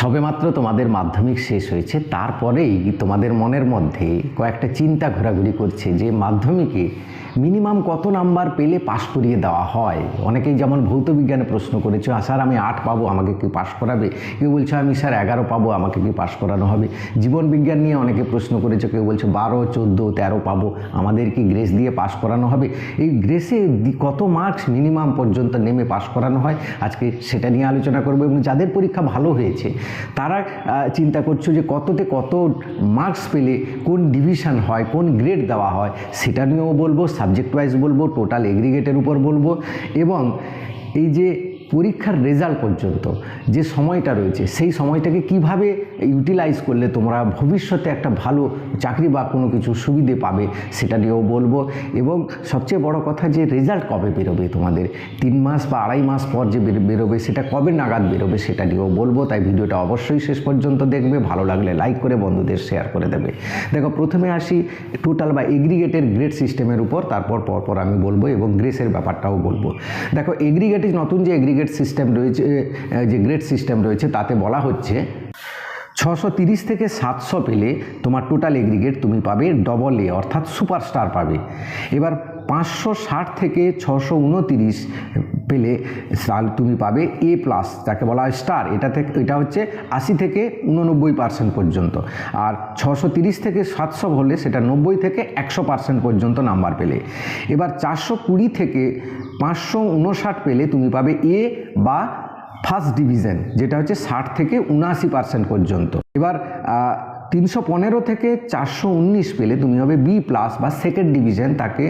সবেমাত্র তোমাদের মাধ্যমিক শেষ হয়েছে, তারপরেই তোমাদের মনের মধ্যে কয়েকটা চিন্তা ঘোরাঘুরি করছে যে মাধ্যমিকে মিনিমাম কত নাম্বার পেলে পাশ করিয়ে দেওয়া হয়? অনেকেই যেমন ভৌত বিজ্ঞানে প্রশ্ন করেছে "আ, স্যার আমি আট পাবো আমাকে কি পাশ করাবে? কেউ বলছে আমি স্যার এগারো পাবো আমাকে কি পাশ করানো হবে? জীবন বিজ্ঞান নিয়ে অনেকে প্রশ্ন করেছে কেউ বলছে বারো চোদ্দ তেরো পাবো আমাদের কি গ্রেস দিয়ে পাশ করানো হবে? এই গ্রেসে কত মার্কস মিনিমাম পর্যন্ত নেমে পাশ করানো হয়? আজকে সেটা নিয়ে আলোচনা করব এবং যাদের পরীক্ষা ভালো হয়েছে তারা চিন্তা করছ যে কততে কত মার্কস পেলে কোন ডিভিশন হয় কোন গ্রেড দেওয়া হয় সেটা নিয়েও বলব। সাবজেক্ট ওয়াইজ বলব টোটাল এগ্রিগেটের উপর বলব এবং এই যে পরীক্ষার রেজাল্ট পর্যন্ত যে সময়টা রয়েছে, সেই সময়টাকে কীভাবে ইউটিলাইজ করলে তোমরা ভবিষ্যতে একটা ভালো চাকরি বা কোনো কিছু সুবিধে পাবে সেটা নিয়েও বলব। এবং সবচেয়ে বড় কথা যে রেজাল্ট কবে বেরোবে তোমাদের? তিন মাস বা আড়াই মাস পর যে বেরোবে সেটা কবে নাগাদ বেরোবে সেটা নিয়েও বলব। তাই ভিডিওটা অবশ্যই শেষ পর্যন্ত দেখবে। ভালো লাগলে লাইক করে বন্ধুদের শেয়ার করে দেবে। দেখো, প্রথমে আসি টোটাল বা এগ্রিগেটের গ্রেড সিস্টেমের উপর, তারপর পরপর আমি বলব এবং গ্রেসের ব্যাপারটাও বলব। দেখো এগ্রিগেটে নতুন যে এগ্রিগেট সিস্টেম রয়েছে যে গ্রেড সিস্টেম রয়েছে, তাতে বলা হচ্ছে ছশো তিরিশ থেকে সাতশো পেলে তোমার টোটাল এগ্রিগেট তুমি পাবে ডবল এ অর্থাৎ সুপারস্টার পাবে। এবার পাঁচশো ষাট থেকে ছশো উনতিরিশ পেলে তুমি পাবে এ প্লাস যাকে বলা হয় স্টার এটা থেকে এটা হচ্ছে আশি থেকে উননব্বই পার্সেন্ট পর্যন্ত। আর ছশো তিরিশ থেকে সাতশো হলে সেটা নব্বই থেকে একশো পার্সেন্ট পর্যন্ত নাম্বার পেলে। এবার চারশো কুড়ি থেকে পাঁচশো উনষাট পেলে তুমি পাবে এ বা ফার্স্ট ডিভিশন যেটা হচ্ছে ষাট থেকে উনআশি পার্সেন্ট পর্যন্ত। এবার তিনশো পনেরো থেকে চারশো উনিশ পেলে তুমি হবে বি প্লাস বা সেকেন্ড ডিভিশন, তাকে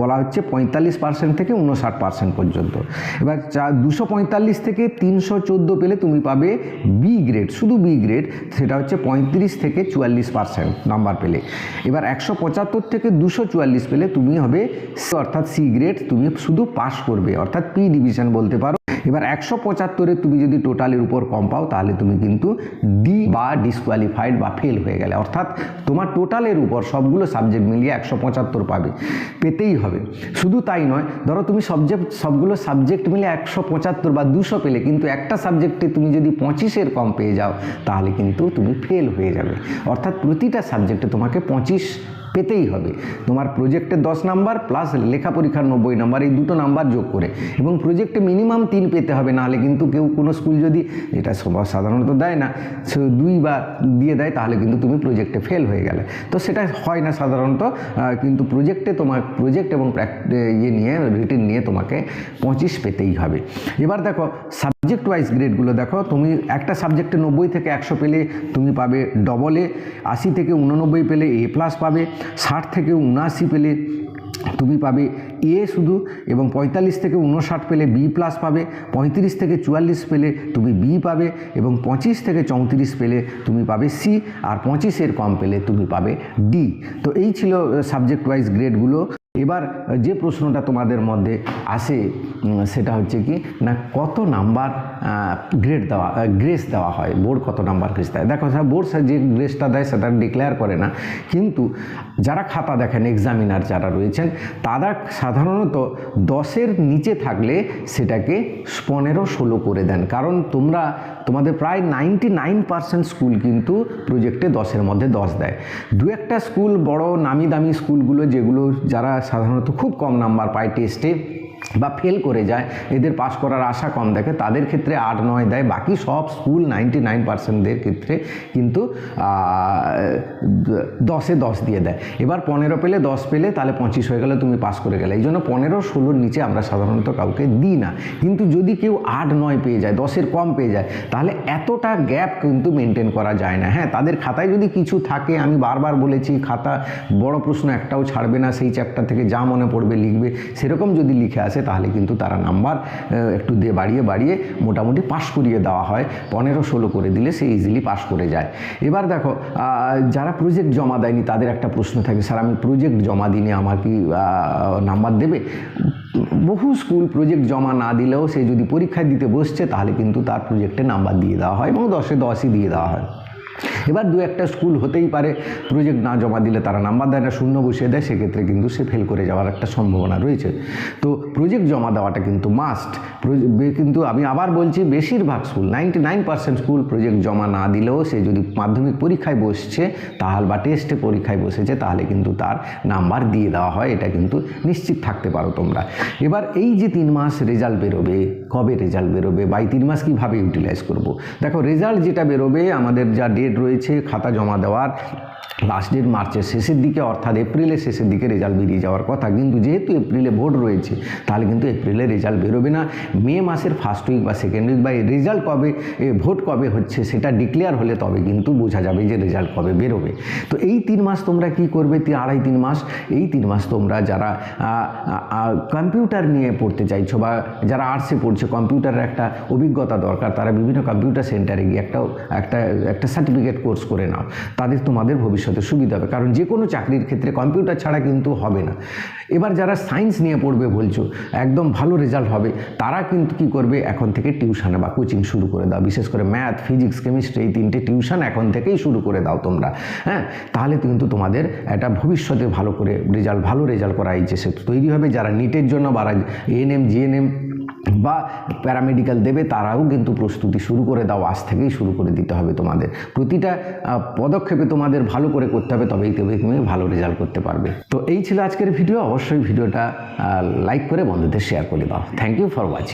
বলা হচ্ছে পঁয়তাল্লিশ পার্সেন্ট থেকে উনষাট পার্সেন্ট পর্যন্ত। এবার চা, দুশো পঁয়তাল্লিশ থেকে তিনশো চোদ্দ পেলে তুমি পাবে বি গ্রেড, শুধু বি গ্রেড, সেটা হচ্ছে পঁয়ত্রিশ থেকে চুয়াল্লিশ পার্সেন্ট নাম্বার পেলে। এবার একশো পঁচাত্তর থেকে দুশো চুয়াল্লিশ পেলে তুমি হবে অর্থাৎ সি গ্রেড, তুমি শুধু পাস করবে, অর্থাৎ পি ডিভিশন বলতে পারো। এবার একশো পঁচাত্তরে তুমি যদি টোটালের উপর কম পাও, তাহলে তুমি কিন্তু ডি বা ডিসকোয়ালিফাইড বা ফেল হয়ে গেলে। অর্থাৎ তোমার টোটালের উপর সবগুলো সাবজেক্ট মিলিয়ে একশো পঁচাত্তর পাবে। পেতেই হবে। শুধু তাই নয়, ধরো তুমি সবজেক্ট, সবগুলো সাবজেক্ট মিলে একশো পঁচাত্তর বা দুশো পেলে, কিন্তু একটা সাবজেক্টে তুমি যদি পঁচিশের কম পেয়ে যাও, তাহলে কিন্তু তুমি ফেল হয়ে যাবে। অর্থাৎ প্রতিটা সাবজেক্টে তোমাকে পঁচিশ পেতেই হবে। তোমার প্রজেক্টে দশ নাম্বার প্লাস লেখা পরীক্ষার নব্বই নাম্বার এই দুটো নাম্বার যোগ করে। এবং প্রজেক্টে মিনিমাম তিন পেতে হবে, নাহলে কিন্তু কেউ কোনো স্কুল যদি এটা সাধারণত দেয় না দুই বা দিয়ে দেয়, তাহলে কিন্তু তুমি প্রজেক্টে ফেল হয়ে গেলে। তো সেটা হয় না সাধারণত কিন্তু প্রজেক্টে তোমার প্রজেক্ট এবং ইয়ে নিয়ে রিটিন নিয়ে তোমাকে পঁচিশ পেতেই হবে। এবার দেখো সাবজেক্ট ওয়াইজ গ্রেডগুলো দেখো, তুমি একটা সাবজেক্টে নব্বই থেকে একশো পেলে, তুমি পাবে ডবল আশি থেকে উননব্বই পেলে এ প্লাস পাবে ষাট থেকে উনআশি পেলে তুমি পাবে এ শুধু এবং পঁয়তাল্লিশ থেকে উনষাট পেলে বি প্লাস পাবে, পঁয়ত্রিশ থেকে চুয়াল্লিশ পেলে তুমি বি পাবে এবং পঁচিশ থেকে চৌত্রিশ পেলে তুমি পাবে সি আর পঁচিশের কম পেলে তুমি পাবে ডি। তো এই ছিল সাবজেক্ট ওয়াইজ গ্রেডগুলো এবার যে প্রশ্নটা তোমাদের মধ্যে আসে সেটা হচ্ছে কি, না কত নাম্বার গ্রেড দেওয়া গ্রেস দেওয়া হয়। বোর্ড কত নাম্বার গ্রেস দেয়? দেখো, স্যার বোর্ড স্যার যে গ্রেসটা দেয়, সেটা ডিক্লেয়ার করে না। কিন্তু যারা খাতা দেখেন এক্সামিনার যারা রয়েছেন, তারা সাধারণত দশের নিচে থাকলে সেটাকে পনেরো, ষোলো করে দেন। কারণ তোমরা, তোমাদের প্রায় নাইনটি নাইন পার্সেন্ট স্কুল কিন্তু প্রজেক্টে দশের মধ্যে দশ দেয়। দু একটা স্কুল বড়, নামি দামি স্কুলগুলো যেগুলো যারা সাধারণত খুব কম নাম্বার পায় টেস্টে বা ফেল করে যায়, এদের পাশ করার আশা কম দেখে, তাদের ক্ষেত্রে আট নয় দেয়, বাকি সব স্কুল নাইনটি নাইন পার্সেন্টদের ক্ষেত্রে কিন্তু দশে দশ দিয়ে দেয়। এবার পনেরো পেলে দশ পেলে তাহলে পঁচিশ হয়ে গেলে তুমি পাস করে গেলে। এই জন্য পনেরো ষোলোর নিচে আমরা সাধারণত কাউকে দিই না। কিন্তু যদি কেউ আট নয় পেয়ে যায়, দশের কম পেয়ে যায়, তাহলে এতটা গ্যাপ কিন্তু মেনটেন করা যায় না। হ্যাঁ তাদের খাতায় যদি কিছু থাকে, আমি বারবার বলেছি, খাতা বড় প্রশ্ন একটাও ছাড়বে না, সেই চ্যাপ্টার থেকে যা মনে পড়বে লিখবে, সেরকম যদি লিখে আসে তাহলে কিন্তু তারা নাম্বার একটু দিয়ে বাড়িয়ে বাড়িয়ে মোটামুটি পাশ করিয়ে দেওয়া হয়। পনেরো ষোলো করে দিলে সে ইজিলি পাশ করে যায়। এবার দেখো যারা প্রজেক্ট জমা দেয়নি, তাদের একটা প্রশ্ন থাকে স্যার আমি প্রজেক্ট জমা দিনে আমার কি নাম্বার দেবে? বহু স্কুল প্রজেক্ট জমা না দিলেও সে যদি পরীক্ষায় দিতে বসছে, তাহলে কিন্তু তার প্রজেক্টে নাম্বার দিয়ে দেওয়া হয় এবং দশে দশই দিয়ে দেওয়া হয়। এবার দু একটা স্কুল হতেই পারে। প্রজেক্ট না জমা দিলে তারা নাম্বার দেয় না, শূন্য বসিয়ে দেয়, সেক্ষেত্রে কিন্তু সে ফেল করে যাওয়ার একটা সম্ভাবনা রয়েছে। তো প্রজেক্ট জমা দেওয়াটা কিন্তু মাস্ট কিন্তু আমি আবার বলছি, বেশিরভাগ school ninety nine percent school project জমা না দিলেও সে যদি মাধ্যমিক পরীক্ষায় বসছে, তাহলে বা টেস্টে পরীক্ষায় বসেছে, তাহলে কিন্তু তার নাম্বার দিয়ে দেওয়া হয়। এটা কিন্তু নিশ্চিত থাকতে পারো তোমরা। এবার এই যে তিন মাস রেজাল্ট বেরোবে কবে রেজাল্ট বেরোবে? বাই তিন মাস কীভাবে ইউটিলাইজ করব? দেখো রেজাল্ট যেটা বেরোবে, আমাদের যা ডেট রয়েছে, খাতা জমা দেওয়ার লাস্ট ডেট মার্চের শেষের দিকে, অর্থাৎ এপ্রিলের শেষের দিকে রেজাল্ট বেরিয়ে যাওয়ার কথা। কিন্তু যেহেতু এপ্রিলে ভোট রয়েছে, তাহলে কিন্তু এপ্রিলে রেজাল্ট বেরোবে না। মে মাসের ফার্স্ট উইক বা সেকেন্ড উইক বা রেজাল্ট কবে ভোট কবে হচ্ছে সেটা ডিক্লেয়ার হলে তবে কিন্তু বোঝা যাবে যে রেজাল্ট কবে বেরোবে। তো এই তিন মাস তোমরা কি করবে? আড়াই তিন মাস। এই তিন মাস তোমরা যারা কম্পিউটার নিয়ে পড়তে চাইছো বা যারা আর্টসে পড়ছে কম্পিউটারের একটা অভিজ্ঞতা দরকার, তারা বিভিন্ন কম্পিউটার সেন্টারে গিয়ে একটা একটা একটা সার্টিফিকেট কোর্স করে নাও। তাদের তোমাদের ভবিষ্যতে সুবিধা হবে। কারণ যে কোনো চাকরির ক্ষেত্রে কম্পিউটার ছাড়া কিন্তু হবে না। এবার যারা সায়েন্স নিয়ে পড়বে বলছো, একদম ভালো রেজাল্ট হবে, তারা কিন্তু কি করবে? এখন থেকে টিউশনে বা কোচিং শুরু করে দাও। বিশেষ করে ম্যাথ, ফিজিক্স, কেমিস্ট্রি এই তিনটে টিউশন এখন থেকেই শুরু করে দাও তোমরা। হ্যাঁ? তাহলে কিন্তু তোমাদের একটা ভবিষ্যতে ভালো করে রেজাল্ট, ভালো রেজাল্ট করা এইচএসে তৈরি হবে। যারা নিটের জন্য বা এএনএম জিএনএম বা প্যারামেডিক্যাল দেবে, তারাও কিন্তু প্রস্তুতি শুরু করে দাও, আজ থেকেই শুরু করে দিতে হবে তোমাদের। প্রতিটা পদক্ষেপে তোমাদের ভালো করে করতে হবে, তবেই তবে তুমি ভালো রেজাল্ট করতে পারবে। তো এই ছিল আজকের ভিডিও। অবশ্যই ভিডিওটা লাইক করে বন্ধুদের শেয়ার করে দাও। Thank you for watching